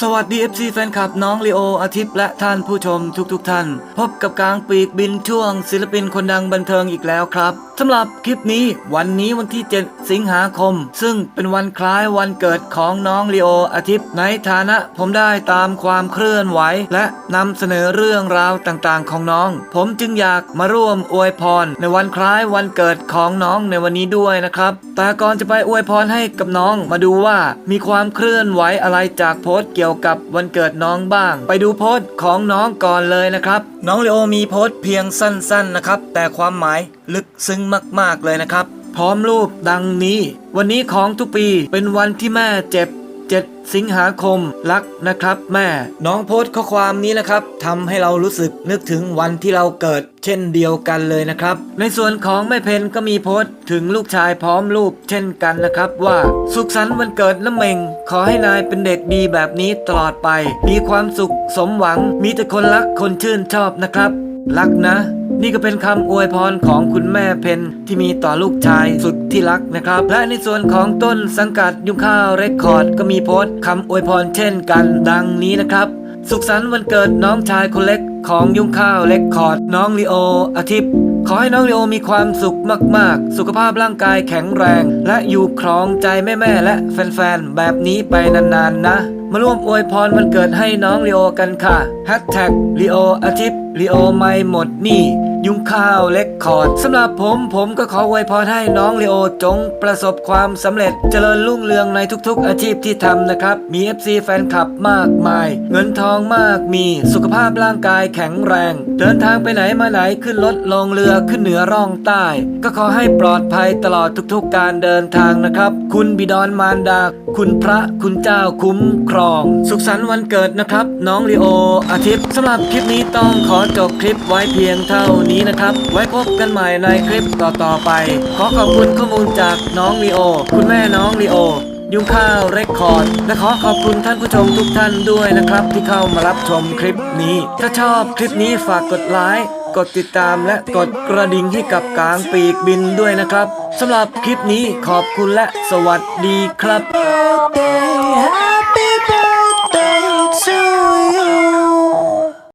สวัสดี FC แฟนคลับน้องลีโออาทิตย์และท่านผู้ชมทุกๆทท่าน พบกับกลางปีกบินช่วง ศิลปินคนดังบันเทิงอีกแล้วครับสำหรับคลิปนี้วันนี้วันที่ 7 สิงหาคม ซึ่งเป็นวันคล้ายวันเกิดของน้องลีโออาทิตย์ในฐานะผมได้ตามความเคลื่อนไหว และนำเสนอเรื่องราวต่างๆ ของน้อง ผมจึงอยากมาร่วมอวยพร ในวันคล้ายวันเกิดของน้องในวันนี้ด้วยนะครับแต่ก่อนจะไปอวยพรให้กับน้องมาดูว่ามีความเคลื่อนไหวอะไรจากโพสต์เกี่ยวกับวันเกิดน้องบ้าง ไปดูโพสต์ของน้องก่อนเลยนะครับ น้องเลโอมีโพสต์เพียงสั้นๆนะครับ แต่ความหมายลึกซึ้งมากๆเลยนะครับ พร้อมรูปดังนี้ วันนี้ของทุกปีเป็นวันที่แม่เจ็บ 7 สิงหาคมรักนะครับแม่ น้องโพสต์ข้อความนี้นะครับทำให้เรารู้สึกนึกถึงวันที่เราเกิด เช่นเดียวกันเลยนะครับ ในส่วนของแม่เพนก็มีโพสต์ถึงลูกชายพร้อมรูปเช่นกันนะครับ ว่าสุขสันต์วันเกิดน้ำเมง ขอให้นายเป็นเด็กดีแบบนี้ตลอดไป มีความสุขสมหวังมีแต่คนรักคนชื่นชอบนะครับ รักนะ นี่ก็เป็นคำอวยพรของคุณแม่เพนที่มีต่อลูกชายสุดที่รักนะครับ และในส่วนของต้นสังกัดยุงข้าวเรคคอร์ดก็มีโพสต์คำอวยพรเช่นกันดังนี้นะครับ สุขสันต์วันเกิดน้องชายคนเล็กของยุงข้าวเรคคอร์ดน้องลีโออาทิตย์ขอให้น้องลีโอมีความสุขมาก ๆ สุขภาพร่างกายแข็งแรง และอยู่ครองใจแม่ ๆ และแฟน ๆ แบบนี้ไปนาน ๆ นะ มาร่วมอวยพรวันเกิดให้น้องลีโอกันค่ะแฮชแท็กลีโออาทิตย์ ลีโอไม่หมดนี่ ยุงข้าวเล็กคอร์ดสำหรับผมผมก็ขออวยพรให้น้องลีโอจงประสบความสำเร็จเจริญรุ่งเรืองในทุกๆ อาชีพที่ทำนะครับ มี FC แฟนคลับมากมาย เงินทองมากมีสุขภาพร่างกายแข็งแรง เดินทางไปไหนมาไหนขึ้นรถลงเรือขึ้นเหนือร่องใต้ ก็ขอให้ปลอดภัยตลอดทุกๆ การเดินทางนะครับ คุณบิดอนมารดา คุณพระคุณเจ้าคุ้มครอง สุขสันต์วันเกิดนะครับ น้องลีโออาทิตย์สำหรับคลิปนี้ต้องขอจบคลิปไว้เพียงเท่านี้นะครับ ไว้พบกันใหม่ในคลิปต่อๆไป ขอขอบคุณข้อมูลจากน้องลีโอ คุณแม่น้องลีโอ ยุงข้าวเรคคอร์ด และขอขอบคุณท่านผู้ชมทุกท่านด้วยนะครับ ที่เข้ามารับชมคลิปนี้ ถ้าชอบคลิปนี้ฝากกดไลค์กดติดตามและกดกระดิ่งให้กับกลางปีกบินด้วยนะครับสำหรับคลิปนี้ขอบคุณและสวัสดีครับ